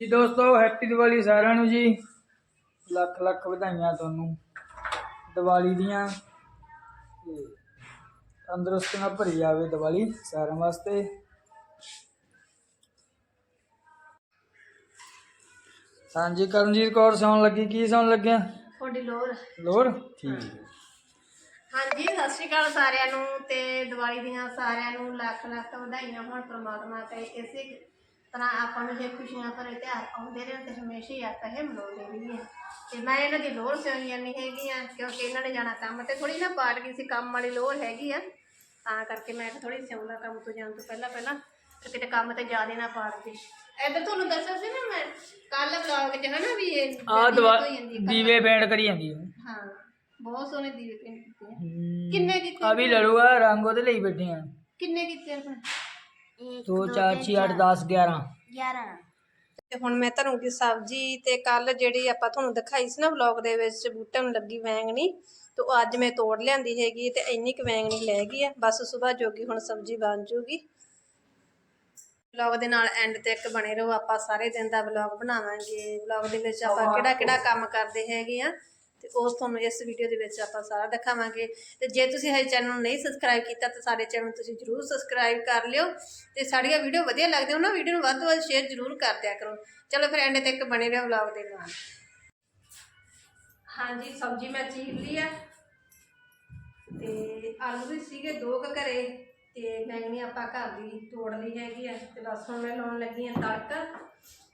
ਜੀ ਦੋਸਤੋ ਹੈਪੀ ਦੀਵਾਲੀ ਸਾਰਿਆਂ ਨੂੰ ਜੀ। ਲੱਖ ਲੱਖ ਵਧਾਈਆਂ ਤੁਹਾਨੂੰ ਦੀਵਾਲੀ ਦੀਆਂ। ਤੇ ਤੰਦਰੁਸਤੀ ਨਾਲ ਭਰੀ ਜਾਵੇ ਦੀਵਾਲੀ ਸਾਰਿਆਂ ਵਾਸਤੇ। ਹਾਂਜੀ ਕਰਨਜੀਤ ਕੌਰ ਸੌਣ ਲੱਗੀ। ਕੀ ਸੌਣ ਲੱਗਿਆ? ਤੁਹਾਡੀ ਲੋਰ ਲੋੜ? ਠੀਕ ਹਾਂਜੀ ਸਤਿ ਸ਼੍ਰੀ ਅਕਾਲ ਸਾਰਿਆਂ ਨੂੰ। ਤੇ ਦੀਵਾਲੀ ਦੀਆਂ ਸਾਰਿਆਂ ਨੂੰ ਲੱਖ ਲੱਖ ਵਧਾਈਆਂ ਹੋਣ ਪ੍ਰਮਾਤਮਾ ਤੇ। ਇਸੇ ਤਰ੍ਹਾਂ ਆਪਾਂ ਨੂੰ ਜੇ ਖੁਸ਼ੀਆਂ ਭਰੇ ਤਿਉਹਾਰ ਆਉਂਦੇ ਰਹਿਣ ਤੇ ਹਮੇਸ਼ਾ ਹੀ ਆਪਾਂ ਇਹ ਮਨਾਉਂਦੇ ਰਹੀਏ। ਤੇ ਮੈਂ ਇਹਨਾਂ ਦੀ ਲੋਰ ਸਿਉਣੀ ਨਹੀਂ ਹੈਗੀ ਆ? ਕਿਉਂਕਿ ਇਹਨਾਂ ਨੇ ਜਾਣਾ ਕੰਮ ਤੇ ਥੋੜੀ ਨਾ ਪਾਟ ਗਈ ਸੀ ਕੰਮ ਵਾਲੀ ਲੋਰ ਹੈਗੀ ਆ। ਤਾਂ ਕਰਕੇ ਮੈਂ ਥੋੜੀ ਸਿਉਣਾ ਕੰਮ ਤੋਂ ਜਾਣ ਤੋਂ ਪਹਿਲਾਂ ਪਹਿਲਾਂ ਤੇ ਕਿਤੇ ਕੰਮ ਤੇ ਜ਼ਿਆਦਾ ਨਾ ਪਾਟ ਗਈ ਇੱਧਰ ਤੁਹਾਨੂੰ ਦੱਸਿਆ ਸੀ ਨਾ ਮੈਂ ਕੱਲ ਵਲੌਗ 'ਚ ਹਨਾ ਵੀ ਇਹ ਆ ਦੀਵੇ ਦਵਾ ਧੋਈ ਜਾਂਦੀ ਆ। ਦੀਵੇ ਪੇਂਟ ਕਰੀ ਜਾਂਦੀ ਹੈ ਹਾਂ ਬਹੁਤ ਸੋਹਣੇ ਦੀਵੇ ਪੇਂਟ ਕੀਤੇ ਆ। ਕਿੰਨੇ ਕੀਤੇ ਆ ਵੀ ਲੜੂਆ ਰੰਗ ਉਹਦੇ ਲਈ ਬੈਠੇ ਆ। ਕਿੰਨੇ ਕੀਤੇ ਆਪਣੇ 2 4 6 8 10 11 ਤੇ ਹੁਣ ਮੈਂ ਤੁਹਾਨੂੰ ਕੀ ਸਬਜ਼ੀ ਤੇ ਕੱਲ ਜਿਹੜੀ ਆਪਾਂ ਤੁਹਾਨੂੰ ਦਿਖਾਈ ਸੀ ਨਾ ਵਲੌਗ ਦੇ ਵਿੱਚ ਬੂਟੇ ਨੂੰ ਲੱਗੀ ਵੈਂਗਣੀ ਤੇ ਉਹ ਅੱਜ ਮੈਂ ਤੋੜ ਲਿਆਂਦੀ ਹੈਗੀ ਤੇ ਇੰਨੀ ਕੁ ਵੈਂਗਣੀ ਲੈ ਗਈ ਆ। ਬਸ ਸਵੇਰ ਜੋਗੀ ਹੁਣ ਸਬਜ਼ੀ ਬਣ ਜੂਗੀ। ਵਲੌਗ ਦੇ ਨਾਲ ਐਂਡ ਤੱਕ ਬਣੇ ਰਹੋ ਆਪਾਂ ਸਾਰੇ ਦਿਨ ਦਾ ਵਲੌਗ ਬਣਾਵਾਂਗੇ। ਵਲੌਗ ਦੇ ਵਿੱਚ ਆਪਾਂ ਕਿਹੜਾ ਕਿਹੜਾ ਕੰਮ ਕਰਦੇ ਹੈਗੇ ਆ। ਤੇ ਉਸ ਤੁਹਾਨੂੰ ਇਸ ਵੀਡੀਓ ਦੇ ਵਿੱਚ ਆਪਾਂ ਸਾਰਾ ਦਿਖਾਵਾਂਗੇ। ਤੇ ਜੇ ਤੁਸੀਂ ਹਜੇ ਚੈਨਲ ਨੂੰ ਨਹੀਂ ਸਬਸਕ੍ਰਾਈਬ ਕੀਤਾ, ਤਾਂ ਸਾਡੇ ਚੈਨਲ ਨੂੰ ਤੁਸੀਂ ਜਰੂਰ ਸਬਸਕ੍ਰਾਈਬ ਕਰ ਲਿਓ ਤੇ ਸਾਡੀਆਂ ਵੀਡੀਓ ਵਧੀਆ ਲੱਗਦੀਆਂ ਉਹਨਾਂ ਵੀਡੀਓ ਨੂੰ ਵੱਧ ਤੋਂ ਵੱਧ ਸ਼ੇਅਰ ਜਰੂਰ ਕਰ ਦਿਆ ਕਰੋ। ਚਲੋ ਫਿਰ ਐਂਡ ਤੱਕ ਬਣੇ ਰਹੋ ਵਲੌਗ ਦੇ ਨਾਲ। ਹਾਂਜੀ, ਸਬਜ਼ੀ ਮੈਂ ਚੀਰ ਲਈ ਆ। ਤੇ ਆਲੂ ਵੀ ਸੀਗੇ ਦੋ ਕੁ ਘਰੇ। ਤੇ ਬੈਂਗਣੀ ਆਪਾਂ ਘਰ ਦੀ ਤੋੜ ਲਈ ਹੈਗੀ ਆ ਤੇ ਬਸ ਹੁਣ ਮੈਂ ਲਾਉਣ ਲੱਗੀ ਆ ਤੜਕਾ।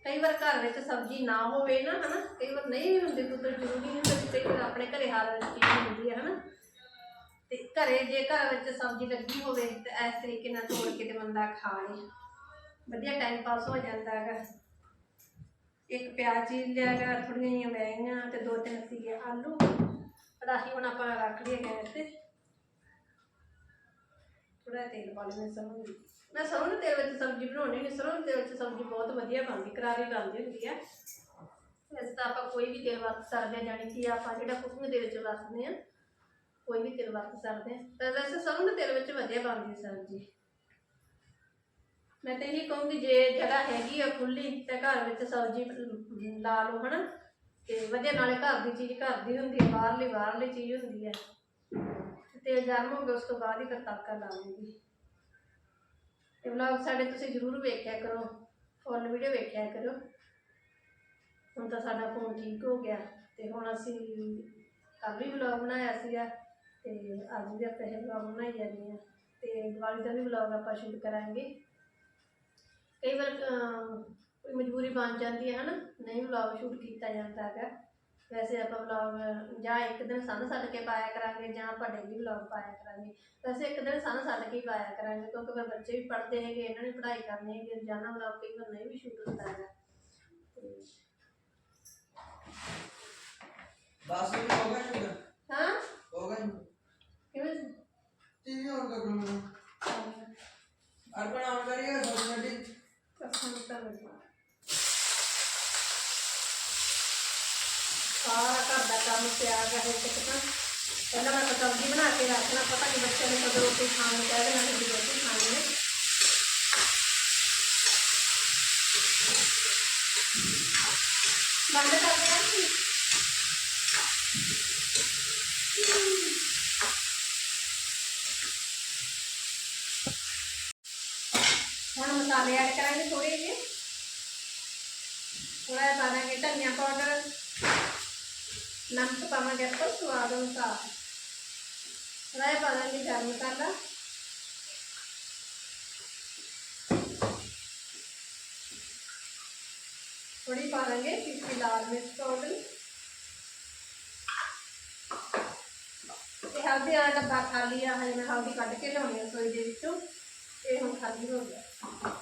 ਕਈ ਵਾਰ ਘਰ ਵਿੱਚ ਸਬਜ਼ੀ ਨਾ ਹੋਵੇ ਨਾ, ਹਨਾ, ਕਈ ਵਾਰ ਨਹੀਂ ਵੀ ਹੁੰਦੀ ਕੁਦਰ ਜ਼ਰੂਰੀ ਨਹੀਂ ਹੁੰਦਾ, ਕਈ ਵਾਰ ਆਪਣੇ ਘਰੇ ਹਰ ਚੀਜ਼ ਹੁੰਦੀ ਹੈ ਹਨਾ। ਤੇ ਘਰੇ ਜੇ ਘਰ ਵਿੱਚ ਸਬਜ਼ੀ ਲੱਗੀ ਹੋਵੇ ਤਾਂ ਇਸ ਤਰੀਕੇ ਨਾਲ ਤੋੜ ਕੇ ਤੇ ਬੰਦਾ ਖਾ ਲੇ। ਵਧੀਆ ਟਾਈਮ ਪਾਸ ਹੋ ਜਾਂਦਾ ਹੈਗਾ। ਇੱਕ ਪਿਆਜ਼ ਚੀਰ ਲਿਆ ਹੈਗਾ ਥੋੜੀਆਂ ਜਿਹੀਆਂ ਬੈਂਗੀਆਂ ਤੇ ਦੋ ਤਿੰਨ ਸੀਗੇ ਆਲੂ। ਕੜਾਹੀ ਹੁਣ ਆਪਾਂ ਰੱਖ ਲਈਏ ਗੈਸ ਤੇ। ਥੋੜਾ ਤੇਲ ਪਾ ਲੈਣਾ ਸਰੋਂ ਦੀ। ਮੈਂ ਸਰੋਂ ਦੇ ਤੇਲ ਵਿੱਚ ਸਬਜ਼ੀ ਬਣਾਉਣੀ ਨਹੀਂ ਸਰੋਂ ਦੇ ਤੇਲ ਵਿੱਚ ਸਬਜ਼ੀ ਬਹੁਤ ਵਧੀਆ ਬਣਦੀ, ਕਰਾਰੀ ਬਣਦੀ ਹੁੰਦੀ ਹੈ ਵੈਸੇ ਤਾਂ ਆਪਾਂ ਕੋਈ ਵੀ ਤੇਲ ਵਰਤ ਸਕਦੇ ਹਾਂ, ਜਾਣੀ ਕਿ ਆਪਾਂ ਜਿਹੜਾ ਕੁਕਿੰਗ ਦੇ ਵਿੱਚ ਵਰਤਦੇ ਆ ਕੋਈ ਵੀ ਤੇਲ ਵਰਤ ਸਕਦੇ ਆ ਤਾਂ ਵੈਸੇ ਸਰੋਂ ਦੇ ਤੇਲ ਵਿੱਚ ਵਧੀਆ ਬਣਦੀ ਹੈ ਸਬਜ਼ੀ। ਮੈਂ ਤਾਂ ਇਹ ਕਹੂੰਗੀ, ਜੇ ਜਗ੍ਹਾ ਹੈਗੀ ਆ ਖੁੱਲੀ ਤੇ ਘਰ ਵਿੱਚ ਸਬਜ਼ੀ ਲਾ ਲਓ, ਹਨਾ। ਤੇ ਵਧੀਆ, ਨਾਲੇ ਘਰ ਦੀ ਚੀਜ਼ ਘਰ ਦੀ ਹੁੰਦੀ ਹੈ, ਬਾਹਰਲੀ ਬਾਹਰਲੀ ਚੀਜ਼ ਹੁੰਦੀ ਹੈ। ਤੇਲ ਗਰਮ ਹੋ ਗਿਆ, ਉਸ ਤੋਂ ਬਾਅਦ ਹੀ ਫਿਰ ਤੜਕਾ ਲਾਉਂਗੀ ਤੇ ਵਲੌਗ ਸਾਡੇ ਤੁਸੀਂ ਜ਼ਰੂਰ ਵੇਖਿਆ ਕਰੋ ਫੁੱਲ ਵੀਡੀਓ ਵੇਖਿਆ ਕਰੋ। ਹੁਣ ਤਾਂ ਸਾਡਾ ਫੋਨ ਠੀਕ ਹੋ ਗਿਆ ਤੇ ਹੁਣ ਅਸੀਂ ਕੱਲ੍ਹ ਵੀ ਵਲੌਗ ਬਣਾਇਆ ਸੀਗਾ ਤੇ ਅੱਜ ਵੀ ਆਪਾਂ ਇਹ ਵਲੌਗ ਬਣਾਈ ਜਾਂਦੇ ਹਾਂ। ਤੇ ਦੀਵਾਲੀ ਦਾ ਵੀ ਵਲੌਗ ਆਪਾਂ ਸ਼ੂਟ ਕਰਾਂਗੇ। ਕਈ ਵਾਰ ਕੋਈ ਮਜਬੂਰੀ ਬਣ ਜਾਂਦੀ ਹੈ ਹਨਾ, ਨਹੀਂ ਵਲੌਗ ਸ਼ੂਟ ਕੀਤਾ ਜਾਂਦਾ ਹੈਗਾ। ਵੈਸੇ ਆਪਾਂ ਵਲੌਗ ਜਾਂ ਇੱਕ ਦਿਨ ਸੰਨ ਸੱਦ ਕੇ ਪਾਇਆ ਕਰਾਂਗੇ ਜਾਂ ਆਪਾਂ ਡੇਲੀ ਵਲੌਗ ਪਾਇਆ ਕਰਾਂਗੇ। ਵੈਸੇ ਇੱਕ ਦਿਨ ਸੰਨ ਸੱਦ ਕੇ ਹੀ ਪਾਇਆ ਕਰਾਂਗੇ ਕਿਉਂਕਿ ਫਿਰ ਬੱਚੇ ਵੀ ਪੜ੍ਹਦੇ ਹੈਗੇ ਇਹਨਾਂ ਨੇ ਪੜ੍ਹਾਈ ਕਰਨੀ ਹੈਗੀ ਰੋਜ਼ਾਨਾ ਵਲੌਗ ਕਈ ਵਾਰ ਨਹੀਂ ਵੀ ਸ਼ੂਟ ਹੁੰਦਾ ਹੈਗਾ। ਤੇ ਬਸ ਵੀ ਹੋ ਗਿਆ ਸ਼ੁਗਰ ਹਾਂ? ਹੋ ਗਿਆ ਕਿਵੇਂ ਸੀ? ਟੀਵੀ ਔਨ ਕਰ ਲਓ ਅਰਪਣ ਆਨ ਕਰੀਏ ਦੋ ਮਿੰਟ ਕਸਮ ਤਾਂ ਮੈਨੂੰ ਸਾਰਾ ਘਰ ਦਾ ਹੈ ਤੱਕ ਪਹਿਲਾਂ ਮੈਂ ਤਾਂ ਬਣਾ ਕੇ ਰੱਖਣਾ, ਪਤਾ ਨਹੀਂ ਬੱਚਿਆਂ ਨੇ ਕਦੋਂ ਰੋਟੀ ਖਾਣ ਨੂੰ ਕਹਿ ਦੇਣਾ ਕਿ ਰੋਟੀ ਖਾਣੀ ਹੈ। ਬੰਦ ਕਰ ਦੇਣਾ ਸੀ? ਹੁਣ ਮਸਾਲੇ ਐਡ ਕਰਾਂਗੇ ਥੋੜੇ ਜਿਹੇ। ਥੋੜਾ ਜਿਹਾ ਪਾ ਦਾਂਗੇ ਧਨੀਆ ਪਾਊਡਰ। ਨਮਕ ਪਾਵਾਂਗੇ ਆਪਾਂ ਸਵਾਦ ਅਨੁਸਾਰ ਥੋੜਾ ਜਿਹਾ ਪਾ ਦਾਂਗੇ ਗਰਮ ਮਸਾਲਾ ਥੋੜੀ ਪਾ ਦਾਂਗੇ ਪਿੱਛੇ ਲਾਲ ਮਿਰਚ ਪਾਊਡਰ ਤੇ ਹਲਦੀ ਵਾਲਾ ਡੱਬਾ ਖਾਲੀ ਆ ਹਜੇ ਮੈਂ ਹਲਦੀ ਕੱਢ ਕੇ ਲਿਆਉਣੀ ਆ ਰਸੋਈ ਦੇ ਵਿੱਚੋਂ ਇਹ ਹੁਣ ਖਾਲੀ ਹੋ ਗਿਆ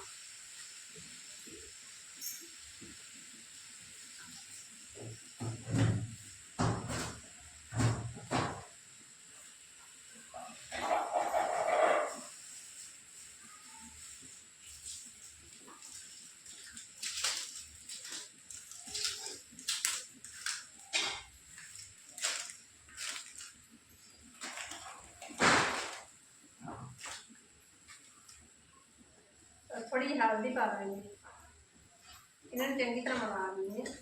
ਥੋੜੀ ਹਲਦੀ ਪਾ ਦਾਂਗੇ ਇਹਨਾਂ ਨੂੰ ਚੰਗੀ ਤਰ੍ਹਾਂ ਮਿਲਾ ਦਿੰਦੇ ਹਾਂ।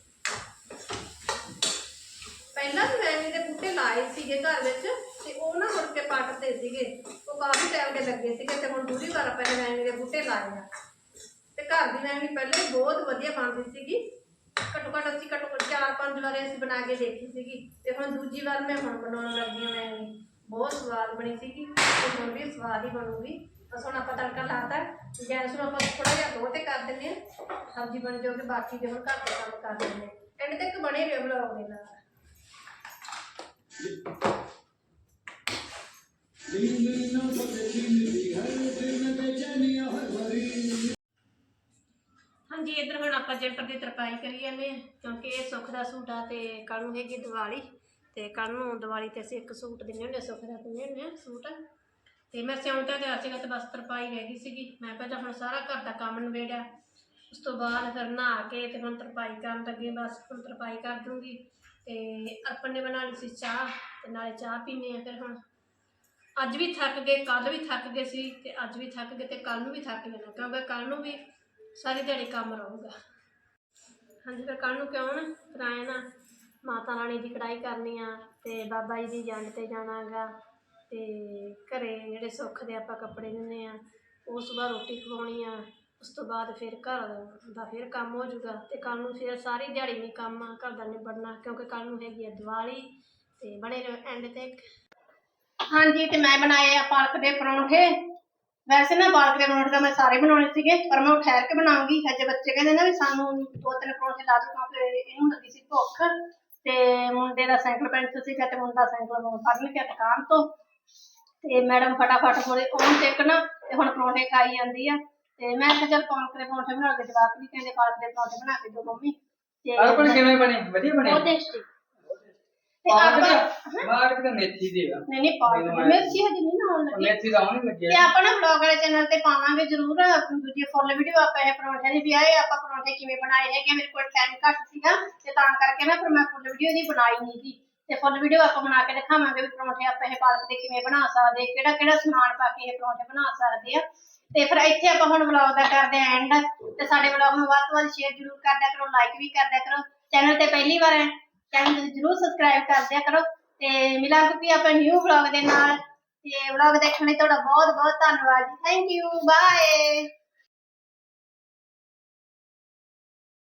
ਪਹਿਲਾਂ ਵੀ ਮੈਂ ਇਹਦੇ ਬੂਟੇ ਲਾਏ ਸੀਗੇ ਘਰ ਵਿੱਚ ਤੇ ਉਹ ਨਾ ਮੁੜ ਕੇ ਪੱਟਦੇ ਸੀਗੇ। ਉਹ ਕਾਫੀ ਟਾਈਮ ਦੇ ਲੱਗੇ ਸੀਗੇ ਤੇ ਹੁਣ ਦੂਰੀ ਵਾਰ ਆਪਾਂ ਮੈਂ ਦੇ ਬੂਟੇ ਲਾਏ ਆ। ਤੇ ਘਰ ਦੀ ਮੈਂ ਪਹਿਲਾਂ ਬਹੁਤ ਵਧੀਆ ਬਣਦੀ ਸੀਗੀ। ਘੱਟੋ ਘੱਟ ਅਸੀਂ ਘੱਟੋ ਘੱਟ ਚਾਰ ਪੰਜ ਵਾਰ ਅਸੀਂ ਬਣਾ ਕੇ ਦੇਖੀ ਸੀਗੀ। ਤੇ ਹੁਣ ਦੂਜੀ ਵਾਰ ਮੈਂ ਹੁਣ ਬਣਾਉਣ ਲੱਗੀ ਮੈਂ ਬਹੁਤ ਸਵਾਦ ਬਣੀ ਸੀਗੀ ਤੇ ਹੁਣ ਵੀ ਸਵਾਦ ਹੀ ਬਣੂਗੀ। ਬਸ ਹੁਣ ਆਪਾਂ ਤੜਕਾ ਲਾਤਾ ਗੈਸ ਨੂੰ ਆਪਾਂ ਥੋੜਾ ਜਿਹਾ ਦੋ ਤੇ ਕਰ ਦਿੰਦੇ ਹਾਂ। ਸਬਜ਼ੀ ਬਣ ਜਾਊਗੀ ਬਾਕੀ ਦੇ ਹੁਣ ਘਰ ਦੇ ਕੰਮ ਕਰ ਦਿੰਦੇ ਐਂਡ ਤੱਕ ਬਣੇ ਰਹੇ ਬਲੌਗ ਦੇ ਨਾਲ। ਹਾਂਜੀ ਇੱਧਰ ਹੁਣ ਆਪਾਂ ਜੰਟਰ ਦੀ ਤਰਪਾਈ ਕਰੀ ਜਾਂਦੇ ਆ ਕਿਉਂਕਿ ਇਹ ਸੁੱਖ ਦਾ ਸੂਟ ਆ ਤੇ ਕੱਲ ਨੂੰ ਹੈਗੀ ਦੀਵਾਲੀ। ਤੇ ਕੱਲ ਨੂੰ ਦੀਵਾਲੀ ਤੇ ਅਸੀਂ ਇੱਕ ਸੂਟ ਦਿੰਦੇ ਹੁੰਦੇ ਹਾਂ, ਸੁੱਖ ਦਾ ਦਿੰਦੇ ਹੁੰਦੇ ਹਾਂ ਸੂਟ। ਤੇ ਮੈਂ ਸਿਉਂਤਾ ਤੇ ਸੀਗਾ ਤੇ ਬਸ ਤਰਪਾਈ ਰਹਿ ਗਈ ਸੀਗੀ। ਮੈਂ ਪਹਿਲਾਂ ਹੁਣ ਸਾਰਾ ਘਰ ਦਾ ਕੰਮ ਨਿਬੇੜਿਆ। ਉਸ ਤੋਂ ਬਾਅਦ ਫਿਰ ਨਹਾ ਕੇ ਤੇ ਹੁਣ ਤਰਪਾਈ ਕਰਨ ਲੱਗੇ ਬਸ ਹੁਣ ਤਰਪਾਈ ਕਰ ਦੂੰਗੀ। ਤੇ ਆਪਾਂ ਨੇ ਬਣਾ ਲਈ ਸੀ ਚਾਹ ਤੇ ਨਾਲੇ ਚਾਹ ਪੀਨੇ ਆ ਫਿਰ ਹੁਣ। ਅੱਜ ਵੀ ਥੱਕ ਗਏ ਕੱਲ ਵੀ ਥੱਕ ਗਏ ਸੀ ਤੇ ਅੱਜ ਵੀ ਥੱਕ ਗਏ ਤੇ ਕੱਲ ਨੂੰ ਵੀ ਥੱਕ ਜਾਣਾ ਕਿਉਂਕਿ ਕੱਲ ਨੂੰ ਵੀ ਸਾਰੀ ਦਿਹਾੜੀ ਕੰਮ ਰਹੂਗਾ। ਹਾਂਜੀ, ਫਿਰ ਕੱਲ ਨੂੰ ਕਿਉਂ ਨਾ ਫਿਰ ਆਏ ਨਾ ਮਾਤਾ ਰਾਣੀ ਦੀ ਕਢਾਈ ਕਰਨੀ ਆ ਤੇ ਬਾਬਾ ਜੀ ਦੀ ਜੰਡ ਤੇ ਜਾਣਾਗਾ ਤੇ ਘਰੇ ਜਿਹੜੇ ਸੁੱਖ ਦੇ ਆਪਾਂ ਕੱਪੜੇ ਦਿੰਦੇ ਆ ਉਸ ਤੋਂ ਬਾਅਦ ਰੋਟੀ ਖਵਾਉਣੀ ਆ, ਉਸ ਤੋਂ ਬਾਅਦ ਫਿਰ ਘਰ ਦਾ ਫਿਰ ਕੰਮ ਹੋ ਜਾਊਗਾ ਤੇ ਕੱਲ ਨੂੰ ਫਿਰ ਸਾਰੀ ਦਿਹਾੜੀ ਨਹੀਂ ਕੰਮ ਆ ਘਰ ਦਾ ਨਿਬੜਨਾ, ਕਿਉਂਕਿ ਕੱਲ ਨੂੰ ਹੈਗੀ ਆ ਦੀਵਾਲੀ ਤੇ ਬਣੇ ਰਹੋ ਐਂਡ ਤੱਕ ਹਾਂਜੀ, ਤੇ ਮੈਂ ਬਣਾਏ ਆ ਪਾਲਕ ਦੇ ਪਰੌਂਠੇ। ਵੈਸੇ ਨਾ ਪਾਲਕ ਦੇ ਪਰੌਂਠੇ ਤਾਂ ਮੈਂ ਸਾਰੇ ਬਣਾਉਣੇ ਸੀਗੇ, ਪਰ ਮੈਂ ਉਹ ਠਹਿਰ ਕੇ ਬਣਾਉਂਗੀ। ਹਜੇ ਬੱਚੇ ਕਹਿੰਦੇ ਨਾ ਵੀ ਸਾਨੂੰ ਦੋ ਤਿੰਨ ਪਰੌਂਠੇ ਲਾ ਦਿਓ, ਕਿਉਂਕਿ ਇਹਨੂੰ ਲੱਗੀ ਸੀ ਭੁੱਖ। ਤੇ ਮੁੰਡੇ ਦਾ ਸਾਈਕਲ ਪੈਂਟ ਸੀਗਾ ਤੇ ਮੁੰਡਾ ਸਾਈਕਲ ਫੜ ਲਿਆ ਦੁਕਾਨ ਤੋਂ। ਤੇ ਮੈਡਮ ਫਟਾਫਟ ਹੋਰੇ ਆਉਣ ਤੱਕ ਨਾ ਤੇ ਹੁਣ ਪਰੌਂਠੇ ਖਾਈ ਜਾਂਦੀ ਆ। ਤੇ ਮੈਂ ਕਿਹਾ ਚੱਲ ਪਾਲਕ ਦੇ ਪਰੌਂਠੇ ਬਣਾ ਕੇ ਜਵਾਕ ਵੀ ਕਹਿੰਦੇ ਪਾਲਕ ਦੇ ਪਰੌਂਠੇ ਬਣਾ ਕੇ ਦਿਓ ਮੰਮੀ। ਤੇ ਅਰਪਣ ਕਿਵੇਂ ਬਣੇ? ਵਧੀਆ ਬਣੇ? ਬਹੁਤ ਟੇਸਟੀ ਤੇ ਆਪਾਂ ਤਾਂ ਪਾਲਕ ਤਾਂ ਮੇਥੀ ਦੀ ਆ। ਨਹੀਂ ਨਹੀਂ ਪਾਲਕ ਮਿਰਚੀ ਹਜੇ ਨਹੀਂ ਨਾਲ ਲੱਗੀ। ਮੇਥੀ ਤਾਂ ਤੇ ਲੱਗੀ ਆਪਾਂ ਨਾ ਬਲੌਗ ਵਾਲੇ ਚੈਨਲ ਤੇ ਪਾਵਾਂਗੇ ਜ਼ਰੂਰ। ਦੂਜੀ ਫੁੱਲ ਵੀਡੀਓ ਆਪਾਂ ਇਹ ਪਰੌਂਠੇ ਦੀ ਵੀ ਆਏ ਆਪਾਂ ਪਰੌਂਠੇ ਕਿਵੇਂ ਬਣਾਏ ਹੈਗੇ ਮੇਰੇ ਕੋਲ ਟਾਈਮ ਘੱਟ ਸੀਗਾ ਤੇ ਤਾਂ ਕਰਕੇ ਨਾ ਫਿਰ ਮੈਂ ਫੁੱਲ ਵੀਡੀਓ ਦੀ ਬਣਾਈ ਨਹੀਂ ਸੀ ਤੇ ਫੁੱਲ ਵੀਡੀਓ ਆਪਾਂ ਬਣਾ ਕੇ ਦਿਖਾਵਾਂਗੇ ਵੀ ਪਰੌਂਠੇ ਆਪਾਂ ਇਹ ਪਾਲਕ ਦੇ ਕਿਵੇਂ ਬਣਾ ਸਕਦੇ, ਕਿਹੜਾ ਕਿਹੜਾ ਸਮਾਨ ਪਾ ਕੇ ਇਹ ਪਰੌਂਠੇ ਬਣਾ ਸਕਦੇ ਆ। ਤੇ ਫਿਰ ਇੱਥੇ ਆਪਾਂ ਹੁਣ ਵਲੌਗ ਦਾ ਕਰਦੇ ਆਂ ਐਂਡ ਤੇ ਸਾਡੇ ਵਲੌਗ ਨੂੰ ਵੱਧ ਤੋਂ ਵੱਧ ਸ਼ੇਅਰ ਜ਼ਰੂਰ ਕਰਦਿਆ ਕਰੋ ਲਾਈਕ ਵੀ ਕਰਦਿਆ ਕਰੋ। ਚੈਨਲ ਤੇ ਪਹਿਲੀ ਵਾਰ ਹੈ ਚੈਨਲ ਨੂੰ ਜ਼ਰੂਰ ਸਬਸਕ੍ਰਾਈਬ ਕਰਦਿਆ ਕਰੋ। ਤੇ ਮਿਲਾਂਗੇ ਆਪਾਂ ਨਿਊ ਵਲੌਗ ਦੇ ਨਾਲ। ਤੇ ਵਲੌਗ ਦੇਖਣ ਲਈ ਤੁਹਾਡਾ ਬਹੁਤ ਬਹੁਤ ਧੰਨਵਾਦ ਥੈਂਕ ਯੂ ਬਾਏ